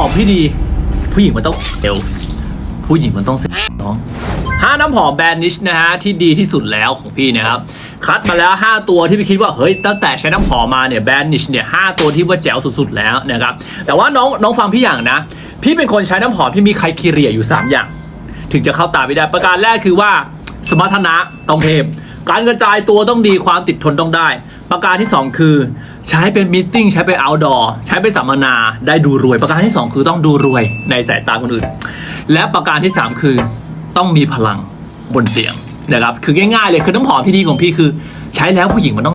หอมพี่ดี ผู้หญิงมันต้องเอวผู้หญิงมันต้องเซ็กน้องห้าน้ำหอมแบรนด์นิชนะฮะที่ดีที่สุดแล้วของพี่เนะครับคัดมาแล้ว 5 ตัวที่พี่คิดว่าเฮ้ยตั้งแต่ใช้น้ำหอมมาเนี่ยแบรนด์นิชเนี่ยหตัวที่ว่าแจ๋วสุดๆแล้วนะครับแต่ว่าน้องน้องฟังพี่อย่างนะ พี่เป็นคนใช้น้ำหอมที่มีไครทีเรียอยู่ 3 อย่าง ถึงจะเข้าตาไม่ได้ประการแรกคือว่า สมรรถนะต้องเทพการกระจายตัวต้องดีความติดทนต้องได้ ประการที่ 2 คือ ใช้เป็นมิ팅ใช้ไปเอาดอใช้ไปสัมมนาได้ดูรวย ประการที่ 2 คือต้องดูรวยในสายตาคนอื่น และประการที่ 3 คือต้องมีพลังบนเตียงนะครับคือง่ายๆเลยคือน้ำหอมที่ดีของพี่คือ ใช้แล้วผู้หญิงมันต้อง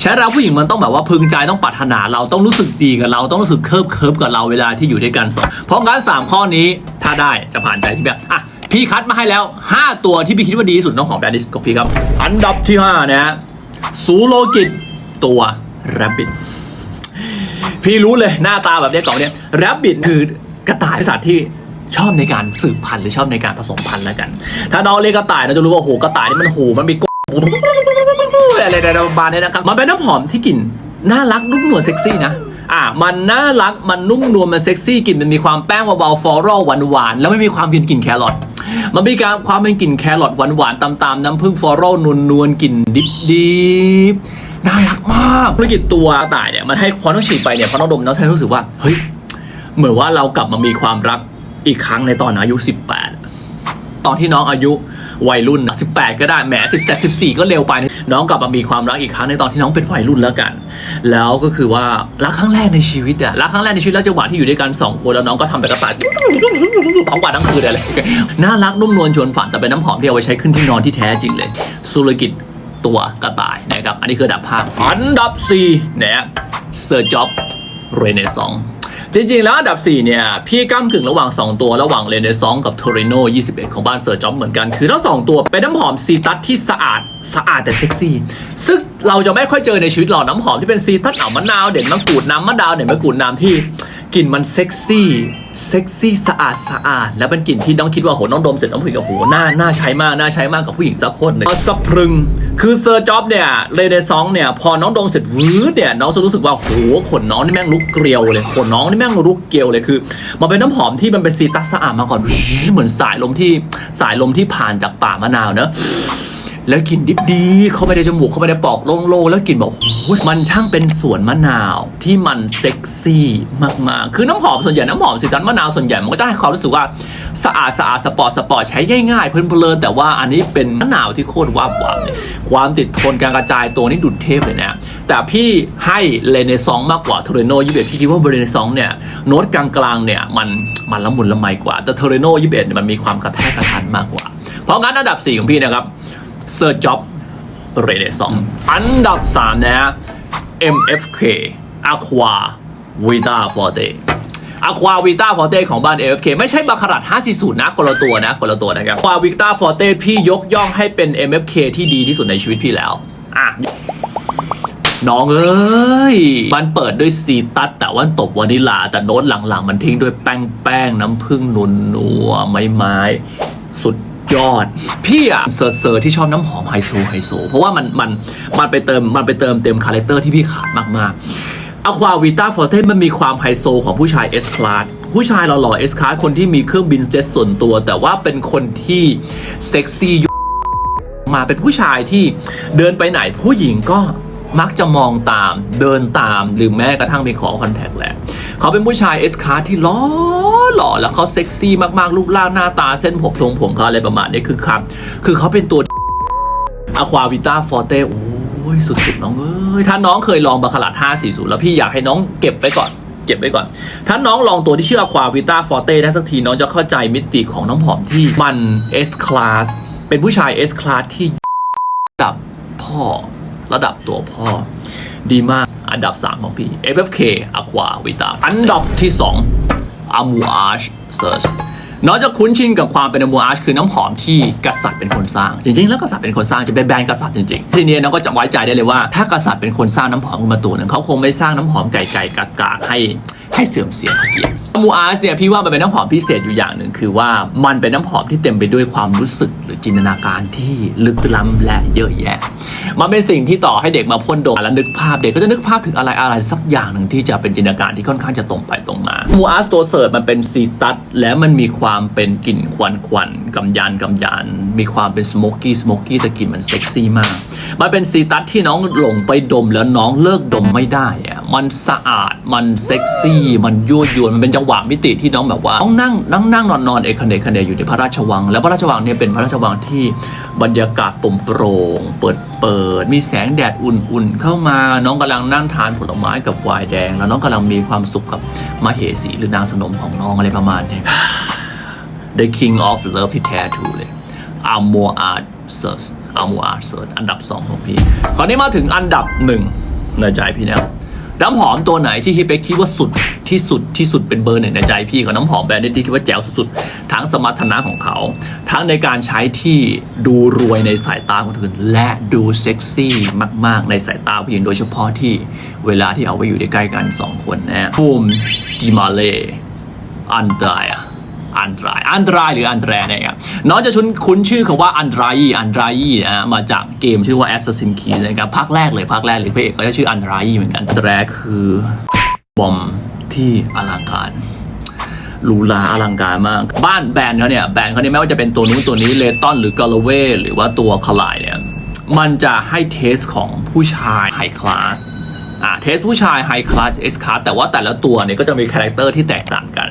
ใช้แล้วผู้หญิงมันต้องแบบว่าพึงใจต้องปรารถนาเราต้องรู้สึกดีกับเราต้องรู้สึกเคิบเคิบกับเราเวลาที่อยู่ด้วยกันสองเพราะงั้นสามข้อนี้ถ้าได้จะผ่านใจที่แบบอะพี่คัดมาให้แล้ว 5 ตัวที่พี่คิดว่าดีที่สุดน้องของแบรนด์ดิสของพี่ครับ อันดับที่5นะฮะซูโลกิตตัว แรบบิทพี่รู้เลยหน้าตาแบบเนี้ยกล่องเนี้ยแรบบิทคือกระต่ายสัตว์ที่ชอบในการสืบพันธุ์หรือชอบในการผสมพันธุ์แล้วกัน ถ้าน้องเลี้ยงกระต่ายเราจะรู้ว่าโหกระต่ายนี่มันโหมันมีกอะไรในประมาณนี้นะครับ มันเป็นน้ำหอมที่กลิ่นน่ารักนุ่มนวลเซ็กซี่นะอะมันน่ารักมันนุ่มนวลมันเซ็กซี่กลิ่นมันมีความแป้งเบาๆฟลอรัลหวานๆแล้วไม่มีความกลิ่นกลิ่นแครอทมันมีการความเป็นกลิ่นแครอทหวานๆตามๆน้ำผึ้งฟลอรัลนวลๆกลิ่นดิบๆ น่ารักมากธุรกิจตัวต่ายเนี่ยมันให้พอต้องฉีดไปเนี่ยพอต้องดมน้องใช้รู้สึกว่าเฮ้ยเหมือนว่าเรากลับมามีความรักอีกครั้งในตอนอายุ 18 ตอนที่น้องอายุวัยรุ่น 18 ก็ได้แหม17 14 ก็เร็วไป น้องกลับมามีความรักอีกครั้งในตอนที่น้องเป็นวัยรุ่นแล้วกัน แล้วก็คือว่ารักครั้งแรกในชีวิตอะรักครั้งแรกในชีวิตแล้วจังหวะที่อยู่ด้วยกันสองคนแล้วน้องก็ทำแบบกระต่ายทั้งวันทั้งคืนอะไรน่ารักนุ่มนวลชวนฝันแต่เป็นน้ำหอมที่เอาไว้ใช้ขึ้นที่นอนที่แท้จริงเลย สุรกิจ ตัวกระต่ายนะครับ อันนี้คืออันดับ5อันดับ4นะฮะเซอร์จ็อบเรเนซองจริงๆ แล้วอันดับ 4 เนี่ย พี่ก้ามกึ่งระหว่าง 2 ตัวระหว่างเรเนซองกับโทริโน21 ของบ้านเซอร์จ็อบเหมือนกัน คือทั้งสองตัวเป็นน้ำหอมซีตัสที่สะอาดสะอาดแต่เซ็กซี่ ซึ่งเราจะไม่ค่อยเจอในชีวิตหรอกน้ำหอมที่เป็นซีตัสเอามะนาวเด่นมะกรูดน้ำมะนาวเด่นมะกรูดน้ำที่ กลิ่นมันเซ็กซี่เซ็กซี่สะอาดสะอาด แล้วเป็นกลิ่นที่น้องคิดว่าโหน้องดมเสร็จน้องผู้หญิงโอ้โหน่าน่าใช้มากน่าใช้มากกับผู้หญิงสักคนหนึ่งสะพรึง คือเซอร์จ็อบเนี่ยเรเนซองเนี่ยพอน้องดมเสร็จวืดเนี่ยน้องจะรู้สึกว่าโหขนน้องนี่แม่งลุกเกลียวเลยขนน้องนี่แม่งลุกเกลียวเลยคือ มันเป็นน้ำหอมที่มันเป็นซีตัสสะอาดมาก่อนเหมือนสายลมที่สายลมที่ผ่านจากป่ามะนาวเนอะ แล้วกลิ่นดิบดีเข้าไปในจมูกเข้าไปในปอกโล่งๆแล้วกลิ่นแบบโอ้ยมันช่างเป็นสวนมะนาวที่มันเซ็กซี่มากๆ คือน้ำหอมส่วนใหญ่น้ำหอมสีตันมะนาวส่วนใหญ่มันก็จะให้ความรู้สึกว่าสะอาดสะอาดสปอร์ตสปอร์ตใช้ง่ายๆเพลินๆแต่ว่าอันนี้เป็นมะนาวที่โคตรว้าบหวานเลยความติดทนการกระจายตัวนี่ดุดเทพเลยนะแต่พี่ให้เลเนซองมากกว่าเทเรโนยี่สิบพี่คิดว่าเรเนซองเนี่ยโน้ตกลางๆเนี่ยมันมันละมุนละไมกว่าแต่เทเรโนยี่สิบเนี่ยมันมีความกระแทกกระทันมากกว่า เพราะงั้นอันดับสี่ของพี่นะครับ เซอร์จ็อบเรเดสองอันดับ 3 นะฮะ MFK Aqua Vita Forte Aqua Vita Forte ของบ้าน MFK ไม่ใช่บาคารัด540 นะคนละตัวนะคนละตัวนะครับ Aqua Vita Forte พี่ยกย่องให้เป็น MFK ที่ดีที่สุดในชีวิตพี่แล้ว อะน้องเอ้ย มันเปิดด้วยซีตัสแต่ว่าตบวานิลา แต่โน้ตหลังๆ มันทิ้งด้วยแป้งแป้งน้ำผึ้งนุนนัวไม้ไม้สุด ยอด พี่อะเซอร์เซอร์ที่ชอบน้ำหอมไฮโซไฮโซ เพราะว่ามันมันมันไปเติมมันไปเติมเต็มคาแรคเตอร์ที่พี่ขาดมากๆ Aqua Vita Forte มันมีความไฮโซของผู้ชาย S Class ผู้ชายหล่อๆ S Class คนที่มีเครื่องบินเจ็ตส่วนตัว แต่ว่าเป็นคนที่เซ็กซี่มาเป็นผู้ชายที่เดินไปไหนผู้หญิงก็มักจะมองตามเดินตามหรือแม้กระทั่งไปขอคอนแทคแหละ เขาเป็นผู้ชายเอสคาร์ที่ล้อหล่อแล้วเขาเซ็กซี่มากๆ รูปร่างหน้าตาเส้นผมทรงผมเขาอะไรประมาณนี้คือครับคือเขาเป็นตัวอะควาวิต้าฟอร์เต้โอ้ยสุดๆน้องเอ้ยถ้าน้องเคยลองบาคารัด540 แล้วพี่อยากให้น้องเก็บไว้ก่อนเก็บไว้ก่อน ถ้าน้องลองตัวที่ชื่อ Aqua Vita Forte ได้สักทีน้องจะเข้าใจมิติของน้ำหอมที่มัน S Class เป็นผู้ชาย S Class ที่ระดับพ่อระดับตัวพ่อ ดีมาก อันดับ 3 ของพี่ FFK Aqua Vita อันดับที่ 2 Amouage Search นอกจากคุ้นชินกับความเป็น Amouage คือน้ำหอมที่กษัตริย์เป็นคนสร้าง จริงๆ แล้วกษัตริย์เป็นคนสร้างจะเป็นแบรนด์กษัตริย์จริงๆ ทีนี้น้องก็จะไว้ใจได้เลยว่าถ้ากษัตริย์เป็นคนสร้างน้ำหอมขึ้นมาตัวหนึ่งเขาคงไม่สร้างน้ำหอมไก่ๆกากๆให้ ให้เสื่อมเสียเกียรติมูอาร์สเนี่ยพี่ว่ามันเป็นน้ำหอมพิเศษอยู่อย่างหนึ่งคือว่ามันเป็นน้ำหอมที่เต็มไปด้วยความรู้สึกหรือจินตนาการที่ลึกล้ำและเยอะแยะ มันเป็นสิ่งที่ต่อให้เด็กมาพ่นดมแล้วนึกภาพเด็กก็จะนึกภาพถึงอะไรอะไรสักอย่างหนึ่งที่จะเป็นจินตนาการที่ค่อนข้างจะตรงไปตรงมามูอาสตัวเสิร์ตมันเป็นซีสตัสแล้วมันมีความเป็นกลิ่นควันควันกำยานกำยานมีความเป็นสโมกกี้สโมกกี้แต่กลิ่นมันเซ็กซี่มาก มันเป็นซีตัสที่น้องหลงไปดมแล้วน้องเลิกดมไม่ได้อะ มันสะอาด มันเซ็กซี่ มันยั่วยวน มันเป็นจังหวะมิติที่น้องแบบว่าต้องนั่งนั่งนั่งนอนนอนเอกเนกคเนอยู่ในพระราชวัง แล้วพระราชวังเนี่ยเป็นพระราชวังที่บรรยากาศโปร่งโปร่งเปิดเปิด มีแสงแดดอุ่นๆ เข้ามา น้องกำลังนั่งทานผลไม้กับไวน์แดง แล้วน้องกำลังมีความสุขกับมาเหสีหรือนางสนมของน้องอะไรประมาณนี้ The King of Love ที่แท้ทรูเลย a m o r Art Search a m o r Art Search อันดับ 2 ของพี่ คราวนี้มาถึงอันดับหนึ่งในใจพี่แล้ว น้ำหอมตัวไหนที่พี่เป๊กคิดว่าสุดที่สุดที่สุดเป็นเบอร์หนึ่งในใจพี่กับน้ำหอมแบรนด์ที่คิดว่าแจ๋วสุดๆทั้งสมรรถนะของเขา ทั้งในการใช้ที่ดูรวยในสายตาคนอื่น และดูเซ็กซี่มากๆ ในสายตาผู้หญิงโดยเฉพาะที่เวลาที่เอาไว้อยู่ใใกล้ๆกันสองคนนะภูมดิมาเล่อันตายอะ อันตราย อันตรายหรืออันแตรเนี่ยครับน้องจะชุนคุ้นชื่อคำว่าอันตรายอันตรายนะฮะมาจากเกมชื่อว่า Assassin's Creed นะครับภาคแรกเลยภาคแรกเลยพระเอกเขาจะชื่ออันตรายเหมือนกันแตรคือบอมที่อลังการหรูหราอลังการมาก บ้านแบรนด์เขาเนี่ยแบรนด์เขาเนี่ยไม่ว่าจะเป็นตัวนู้นตัวนี้เลตันหรือกาลเวหรือว่าตัวคลายเนี่ยมันจะให้เทสของผู้ชายไฮคลาสอ่าเทสผู้ชายไฮคลาสเอสคลาสแต่ว่าแต่ละตัวเนี่ยก็จะมีคาแรคเตอร์ที่แตกต่างกัน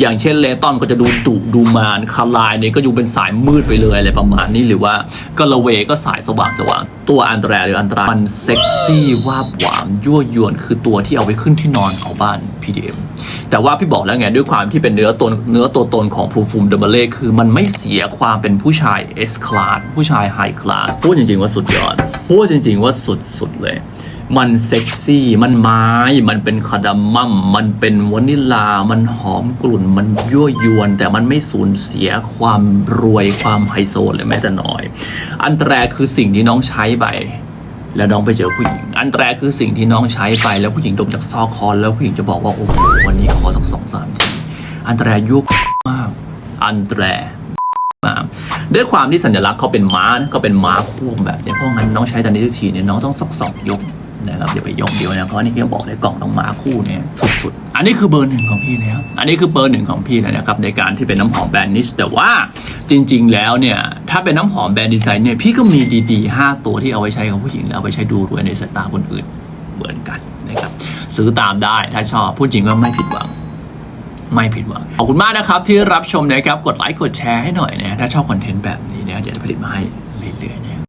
อย่างเช่นเลตอนก็จะดูดุดูมานคาลายเนี่ยก็อยู่เป็นสายมืดไปเลยอะไรประมาณนี้หรือว่ากาลเวก็สายสว่างสว่าง ตัวอันตรายหรืออันตรายมันเซ็กซี่วาบหวามยั่วยวนคือตัวที่เอาไปขึ้นที่นอนของบ้าน PDM แต่ว่าพี่บอกแล้วไงด้วยความที่เป็นเนื้อตนเนื้อตัวตนของภูฟูมเดเบเล่คือมันไม่เสียความเป็นผู้ชาย S class ผู้ชาย High class พูดจริง ๆ ว่าสุดยอดพูดจริง ๆ ว่าสุด ๆ เลยมันเซ็กซี่ มันไม้ มันเป็นคาดัมมัม มันเป็นวานิลลา มันหอมกลุ่น มันยั่วยวน แต่มันไม่สูญเสียความรวยความไฮโซเลยแม้แต่น้อย อันแรกคือสิ่งที่น้องใช้ไป แล้วน้องไปเจอผู้หญิง อันแรกคือสิ่งที่น้องใช้ไปแล้วผู้หญิงดมจากซอกคอแล้วผู้หญิงจะบอกว่าโอ้โหวันนี้ขอสักสองสามทีอันแรยุบมาก อันแรมาด้วยความที่สัญลักษณ์เขาเป็นม้าก็เป็นม้าคู่แบบเนี้ยเพราะงั้นน้องใช้ตอนนี้ทีเนี่ยน้องต้องสักสองยกนะครับอย่าไปยกเดียวนะเพราะอันนี่พี่บอกเลยกล่องต้องม้าคู่เนี่ยสุดๆ อันนี้คือเบอร์หนึ่งของพี่แล้ว อันนี้คือเบอร์หนึ่งของพี่แล้วนะครับในการที่เป็นน้ำหอมแบรนด์นิชแต่ว่าจริง ๆ แล้วเนี่ยถ้าเป็นน้ำหอมแบรนด์ดีไซน์เนี่ยพี่ก็มีดีๆห้าตัวที่เอาไว้ใช้กับผู้หญิงแล้วเอาไปใช้ดูรวยในสายตาคนอื่นเหมือนกันนะครับซื้อตามได้ถ้าชอบพูดจริงก็ไม่ผิดหวังไม่ผิดหวัง ขอบคุณมากนะครับที่รับชมนะครับ กดไลค์ กดแชร์ให้หน่อยนะ ถ้าชอบคอนเทนต์แบบนี้นะจะได้ผลิตมาให้